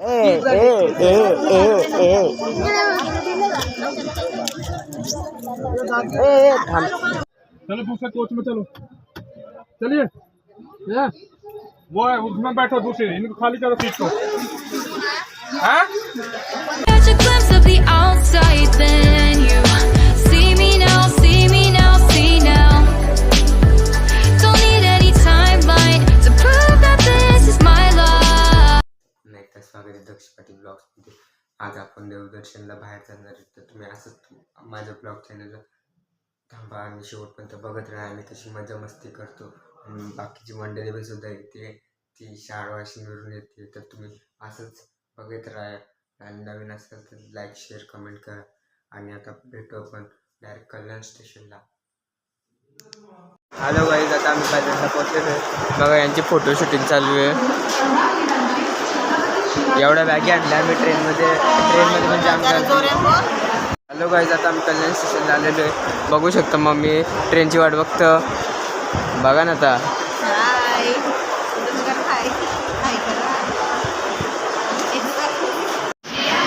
ए ए ए ए ए ए थांब चलो दूसरे कोच में चलो चलिए ये वो है उसमें बैठो दूसरे इनको खाली करो सीट को हाँ Catch a glimpse of the outside, then you ब्लॉग्समध्ये. आज आपण देवदर्शनला बाहेर जाणार आहे तर तुम्ही असंच माझ्या ब्लॉग चॅनलला थांबा. आणि शेवटपर्यंत बघत राहा. आणि कशी मजा मस्ती करतो. आणि बाकीची मंडळी पण सुद्धा येते. ती शाळा मिळून येते. तर तुम्ही असंच बघत राहा. आणि नवीन असाल तर लाईक शेअर कमेंट करा. आणि आता भेटू आपण डायरेक्ट कल्याण स्टेशनला. हॅलो गाईज आता आम्ही पहिल्यांदा पोहोचलेलो आहे. बघा यांची फोटो शूटिंग चालू आहे. एवढ्या बॅगी आणल्या आम्ही ट्रेनमध्ये. ट्रेनमध्ये म्हणजे आम्ही हॅलो गाईज आता आम्ही कल्याण स्टेशनला आलेलो आहे. बघू शकतो मग मी ट्रेनची वाट बघतो. बघा ना आता.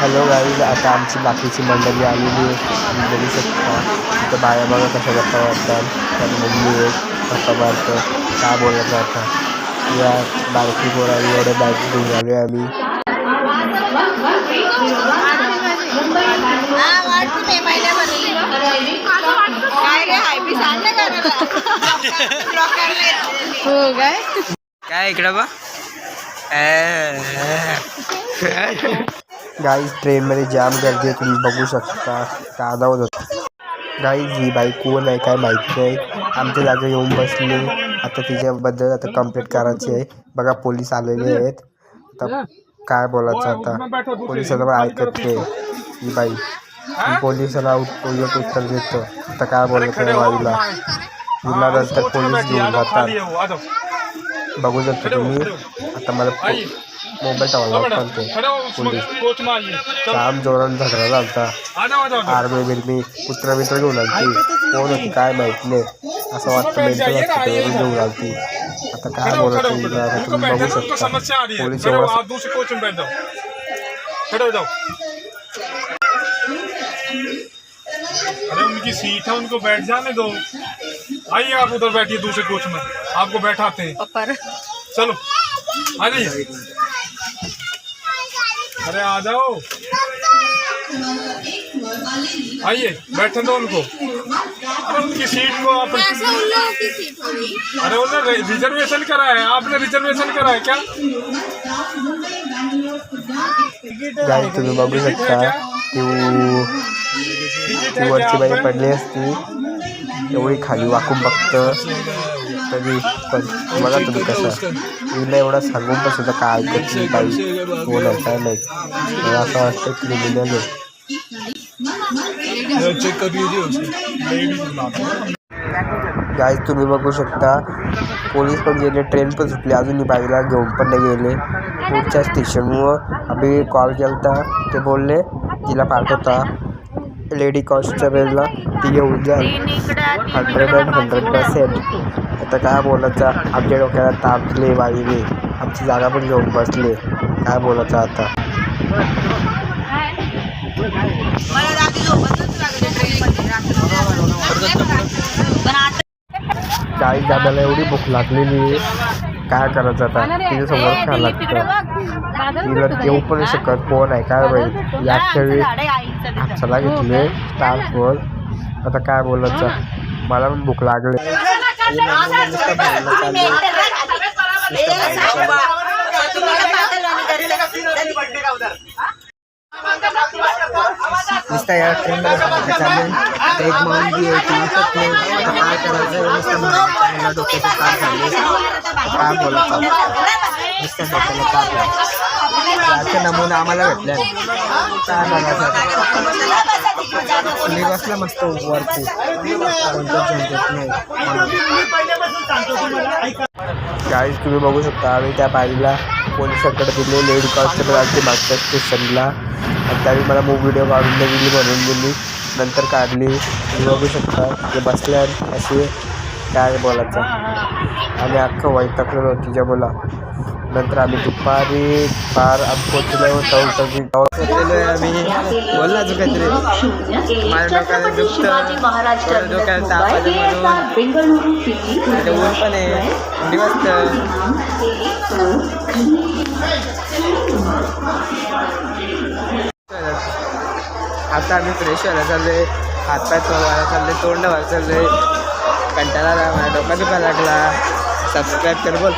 हॅलो गाईज आता आमची बाकीची मंडळी आलेली आहे. बघू शकता. इथं बाया बघा कशा गप्पा मारतात. त्यात मम्मी आहे गप्पा मारतो काय बोलत आता या बारकी पोराली एवढे बॅग घेऊन आलो आहे आम्ही. हो काय काय इकडं बा गाईज ट्रेनमध्ये जाम गर्दी आहे तुम्ही बघू शकता. कादावत होता गाईज ही बाई कोण आहे काय माहिती नाही. आमच्या जागा येऊन बसली. आता तिच्याबद्दल आता कंप्लेंट करायची आहे. बघा पोलीस आलेले आहेत. आता काय बोलायचं आता? पोलिसाला ऐकत ही बाई. ही? पोलिसाला उलट उत्तर देतो. आता काय बोलायचं बाईला हिला नंतर पोलीस घेऊन जातात. है बघू शकता तुम्ही. आता मला मोबाईल हो उसमें पोलीस. काम जोरान झगडा झालता। आर्मी बिर्मी कुत्रा मित्र घेऊन आलती. कोण होती काय माहीत नाही. असं वाटतं मेंटल हॉस्पिटलवरून घेऊन आलती. आता काय हो हो उनको तुम्ही बैठे बघू शकता समस्या आ रही है। पोलीस एवढा आप दूसरे कोच में बैठ जाओ। खड़े हो जाओ। अरे उनकी सीट है उनको बैठ जाने दो। आइए आप उधर बैठिए दूसरे कोच में। आपको बैठाते हैं। चलो आ जाइए। अरे आ जाओ। आइए बैठने दो उनको। उनकी सीट को आप अरे उन्होंने रिजर्वेशन करा है आपने रिजर्वेशन करा है क्या? गाडी तुम्ही बघू शकता ती ती वरची बाई पडली असती. एवढी खाली वाकून बघतं तरी पण बघा तुम्ही कसं. तिला एवढा सांगून पण सुद्धा काय ऐकत नाही काही बोलायचं नाही. मला असं वाटतं क्रिमिनल आहे. गाईज तुम्ही बघू शकता पोलीस पण गेले ट्रेन पण सुटली अजूनही बाईला घेऊन पण नाही गेले. पुढच्या स्टेशनवर आम्ही कॉल केला ते बोलले तिला पाठवता. लेडी कॉन्स्टेबलला ती येऊन जाईल हंड्रेड अँड हंड्रेड पर्सेंट आता काय बोलायचं? आमच्या डोक्याला ताप दिले बाईने. आमची जागा पण घेऊन बसले. काय बोलायचं आता? काही दादाला एवढी भूक लागलेली आहे. काय करायचं आता? तिच्यासमोर खायला लागतं. तिला देऊ पण शकत. कोण आहे? काय माहिती याच्या वेळी हापसाला घेतले स्टार फोन आता काय बोलायचं मला पण भूक लागली. या ट्रेनला चालू आता एक माऊन बी आहे ती विकत नाही आता काय करायचं नुसतं मला डोक्याचे ताप झाले काय बोलायचं नुसतं डोक्याला ताप आहे याचे नमुना आम्हाला भेटले काय मी बसला मस्त वरती. कोणतं तुम्ही बघू शकता आम्ही त्या बाईला पोलिसांकडे दिले लेडी कॉन्स्टेबल आमची मागच्या स्टेशनला आणि त्यावेळी मला मूव व्हिडिओ काढून दिली बनवून दिली नंतर काढली. तुम्ही बघू शकता ते बसल्या असे काय बोलायचं. आणि अख्खं वैतकलं होतं तिच्या बोला नंतर आम्ही दुपारी पार आम्ही पोचलो चौथी पोचलेलो आहे आम्ही. बोल ना तू काहीतरी. माझ्या डोक्याला दुखतं. डोक्याला ताप म्हणून. ऊन पण आहे. वाजतं आता आम्ही फ्रेश व्हायला चाललोय. हातपाय व्हायला चाललोय. तोंड व्हायला चाललोय. कंटाळा आला. माझ्या डोका दुखायला लागला. सबस्क्राईब कर बोल.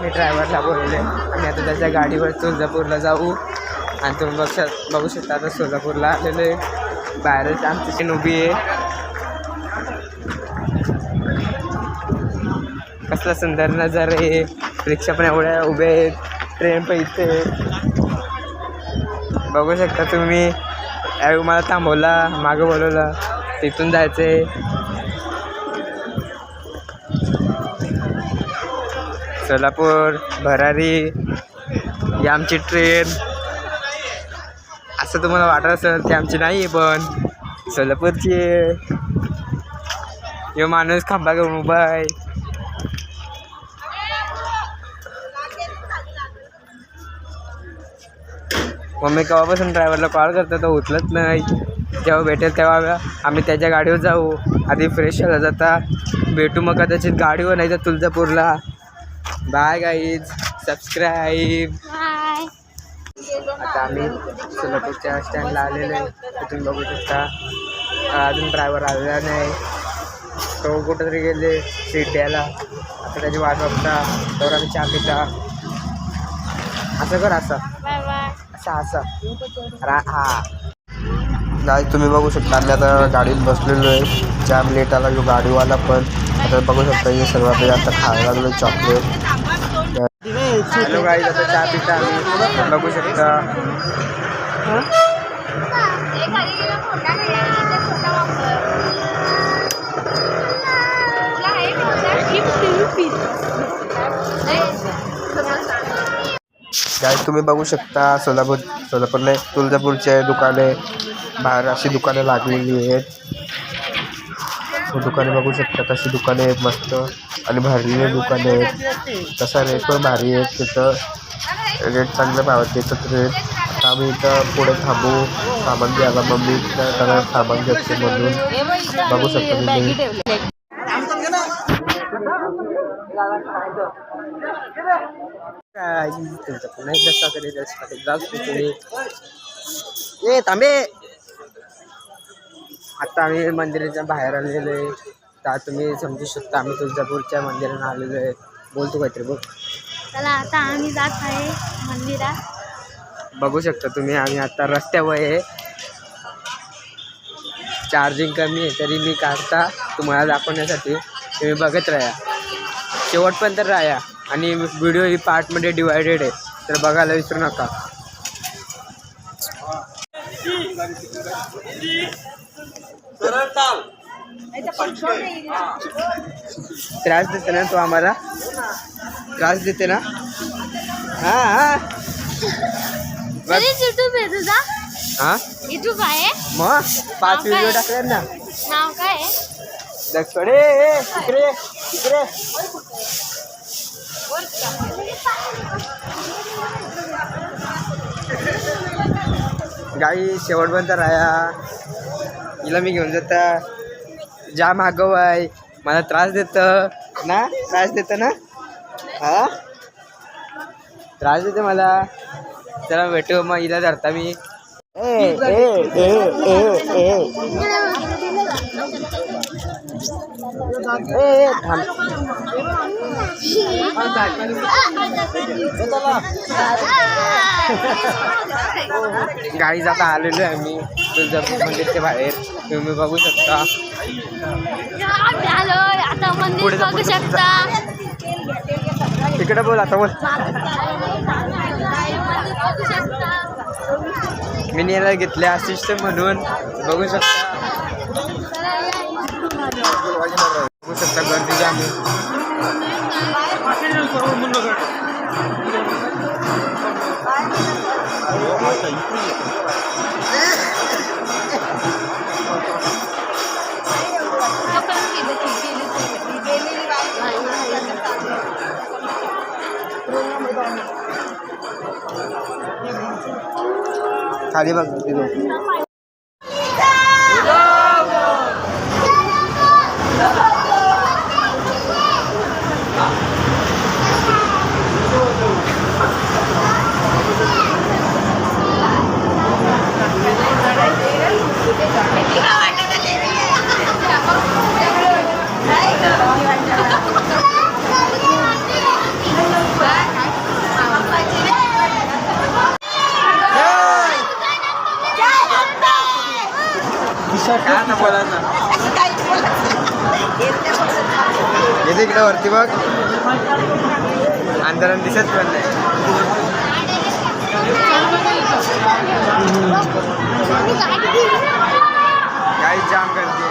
मी ड्रायव्हरला बोलले आणि आता त्याच्या गाडीवर तुळजापूरला जाऊ. आणि तुम्ही बघ शक बघू शकता आता सोलापूरला आलेलो आहे. बाहेरच आमची ट्रेन उभी आहे. कसला सुंदर नजर आहे. रिक्षा पण एवढ्या उभे आहेत. ट्रेन पण इथे बघू शकता तुम्ही. मला थांबवला मागं बोलवलं. तिथून जायचं आहे सोलापूर भरारी ही आमची ट्रेन असं तुम्हाला वाटत असेल ती आमची नाही आहे पण सोलापूरची आहे. यो माणूस खांबा घेऊन उभा आहे. मम्मी केव्हापासून ड्रायव्हरला कॉल करतो तो उचलत नाही. जेव्हा भेटेल तेव्हा आम्ही त्याच्या गाडीवर जाऊ. आधी फ्रेश झाला जाता. भेटू मग कदाचित गाडीवर नाही तर तुळजापूरला. बाय गाईज सबस्क्राईब आता आम्ही सोलापूरच्या स्टँडला आलेलो आहे. तिथून बघू शकता. अजून ड्रायव्हर आलेला नाही. तो कुठंतरी गेले सीट द्यायला. आता त्याची वाट बघता. तर आम्ही चहा पिता. असं कर असं. बाय बाय असं असं. रा हा. नाही तुम्ही बघू शकता आम्ही आता गाडीत बसलेलो आहे. जाम लेट आला जो गाडीवाला पण. आता बघू शकता हे सर्व आपल्याला आता खायला लागलो चॉकलेट हॅलो गाईज आता चहा पिता आम्ही. बघू शकता. तुम्ही बघू शकता सोलापूर सोलापूर नाही तुळजापूरचे दुकाने बाहेर अशी दुकानं लागलेली आहेत. दुकाने बघू शकता कशी दुकाने आहेत मस्त. आणि भरलेली दुकाने आहेत. तसा रेट पण भारी आहेत. तिथं रेट चांगलं भावात देतात रेट आता आम्ही इथं पुढे थांबू. सामान घ्यायला मम्मी. त्याला सामान घेते म्हणून. बघू शकता तुम्ही. पुन्हा एकदा ए तांबे आता आम्ही मंदिराच्या बाहेर आलेलो आहे. तर तुम्ही समजू शकता आम्ही तुळजापूरच्या मंदिरात आलेलो आहे. बोलतो काहीतरी बोल. चला आता आम्ही जात आहे मंदिरात. बघू शकता तुम्ही आम्ही आता रस्त्यावर आहे. चार्जिंग कमी आहे तरी मी काढता तुम्हाला दाखवण्यासाठी. तुम्ही बघत राहा. शेवटपर्यंत राहा. आणि व्हिडिओ ही पार्टमध्ये डिवायडेड आहे तर बघायला विसरू नका. त्रास देते ना तो आम्हाला. त्रास देते ना. हां हां. बघ. युट्यूब आहे तुझा? हां? युट्यूब आहे? मग पाच व्हिडिओ टाकले ना. नाव काय आहे? दक्षिणे इकडे इकडे. गाई शेवटपर्यंत राहा. हिला मी घेऊन जाता. जाम आगाऊ आहे मला त्रास देतं. ना? त्रास देतं ना? हा? त्रास देते मला. चला भेटू. मग हिला धरता मी. ए ए ए ए ए ए. ए थांब. गाडी जाता आलेलो आहे आम्ही तुळजापूर मंदिरच्या बाहेर. तुम्ही बघू शकता. आता मंदिर पुढे जा, बघू. शकता. इकडे बोल आता बोल. मी याला घेतले असिस्टंट म्हणून. बघू शकता. बघू शकता गर्दी जाम आहे. खाली बघ वरती बघ अंधारात दिसत पण नाही. जाम करते.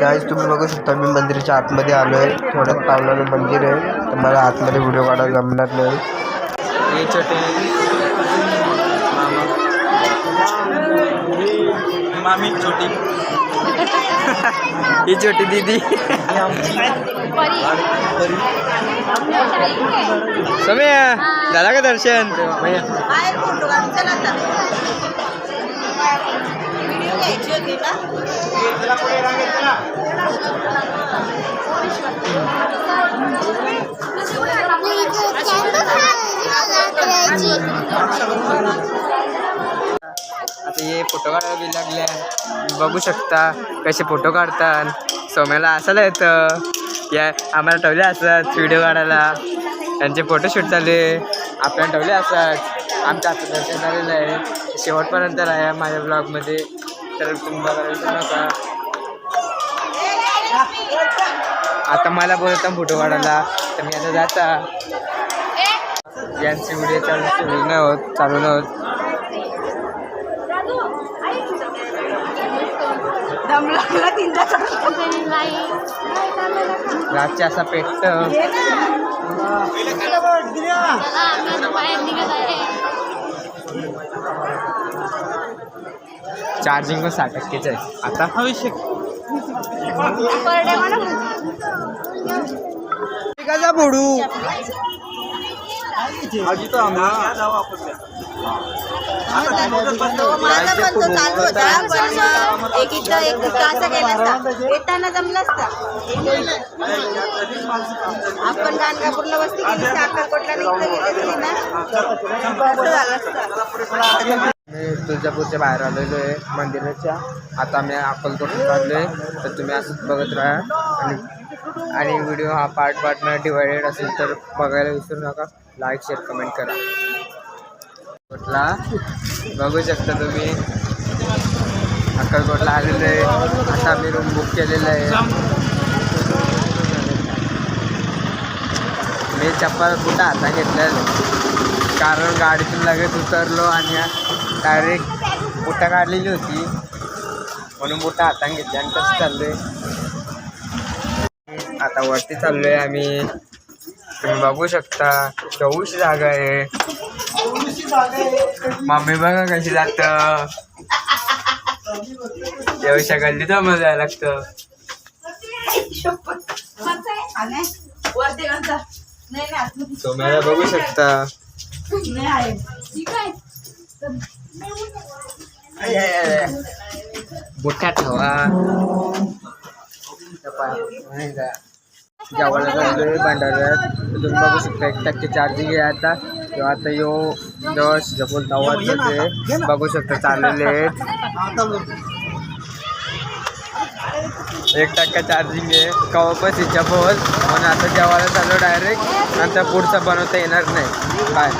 गाईज तुम्ही बघू शकता मी मंदिराच्या आतमध्ये आलो आहे थोड्यात पावलानं मंदिर आहे. तर मला आतमध्ये व्हिडिओ काढायला जमणार नाही. छोटे मामी छोटी. ही छोटी दीदी समय झाला का दर्शन बाहेर फोटो हे काढायला बी लागले. बघू शकता कसे फोटो काढतात. सोम्याला असायला येतं या आम्हाला ठेवले असतात व्हिडिओ काढायला. त्यांचे फोटोशूट आहे आपल्याला ठेवले असतात आमच्या आता दर्शन झालेलं आहे शेवटपर्यंत राहा माझ्या ब्लॉगमध्ये तर तुम्ही बघायला विसरू नका. आता मला बोलता फोटो काढायला. तर मी आता जाता. यांचे व्हिडिओ चालू नाही होत चालू नाही होत दम लागला तीनदा. रातचे असा पेटत. चार्जिंग पण साठ टक्केच आहे. आता? भविष्य कसा फोडू माझा पण तो चालू होता पण एक इथं एक तासा गेला असता येताना जमला असता आपण गाणगापूरला वस्ती केली असती, अक्कलकोटला इथं गेली ना झालं असतं मी तुळजापूरच्या बाहेर आलेलो आहे मंदिराच्या. आता मी अक्कलकोटला आलो आहे तर तुम्ही असंच बघत राहा. आणि आणि व्हिडिओ हा पार्ट पार्टनं डिवायडेड असेल तर बघायला विसरू नका. लाईक शेअर कमेंट करा. अक्कलकोटला बघू शकता तुम्ही. अक्कलकोटला आलेलो आहे. आता आम्ही रूम बुक केलेलं आहे. मी चप्पल कुठं आता घेतलेलं कारण गाडीतून लगेच उतरलो आणि डायरेक्ट बुटा काढलेली होती. म्हणून बुटा हातात घेतली आणि कसं आहे आता वरती चाललो आहे आम्ही. तुम्ही बघू शकता चौशी जागा आहे. मम्मी बघा कशी जात. एवढ्या गल्ली तर जायला लागतं. तुम्हाला बघू शकता. मोठ्या ठेवा. जेवायला चाललोय भांडाऱ्यात. तुम्ही बघू शकता एक टक्के चार्जिंग आहे आता. किंवा आता यो दस जपून ते बघू शकता चाललेले आहेत. एक टक्का चार्जिंग आहे कवापास जपोल म्हणून आता जेवायला चाललो डायरेक्ट नंतर पुढचं बनवता येणार नाही. बाय